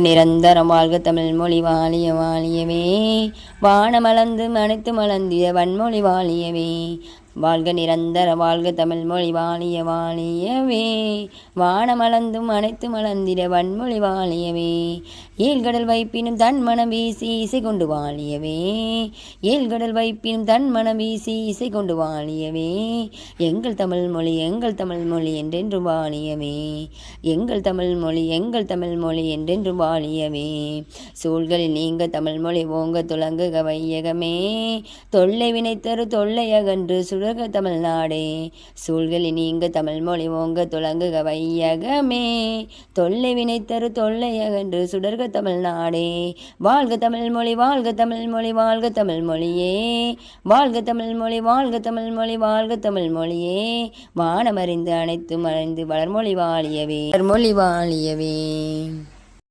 நிரந்தரம் வாழ்க தமிழ் மொழி வாழிய வாழியவே. வானமளந்து அனைத்து மலர்ந்திய வன்மொழி வாழியவே. வாழ்க நிரந்தர வாழ்க தமிழ் மொழி வாழிய வாழியவே. வானமளந்தும் அனைத்து மலர்ந்திட வன்மொழி வாழியவே. ஏழ்கடல் வைப்பினும் தன் மனம் வீசி இசை கொண்டு வாழியவே. ஏழ்கடல் வைப்பினும் தன் மனம் வீசி இசை கொண்டு வாழியவே. எங்கள் தமிழ் மொழி எங்கள் தமிழ் மொழி என்றென்று வாழியவே. எங்கள் தமிழ் மொழி எங்கள் தமிழ் மொழி என்றென்று வாழியவே. சூழ்களில் நீங்க தமிழ் மொழி ஓங்க துலங்குக வையகமே. தொல்லை வினைத்தரு தொல்லை அகன்று சுழக தமிழ்நாடே. சூழ்களில் நீங்க தமிழ் மொழி ஓங்க துலங்குக வையகமே. தொல்லை வினைத்தரு தொல்லை அகன்று சுடர்க தமிழ்நாடே. வாழ்க தமிழ் மொழி வாழ்க தமிழ் மொழி வாழ்க தமிழ் மொழியே. வாழ்க தமிழ் மொழி வாழ்க தமிழ் மொழி வாழ்க தமிழ் மொழியே. வானமறிந்து அனைத்து மறைந்து வளர்மொழி வாழியவே. வளர்மொழி வாழியவே.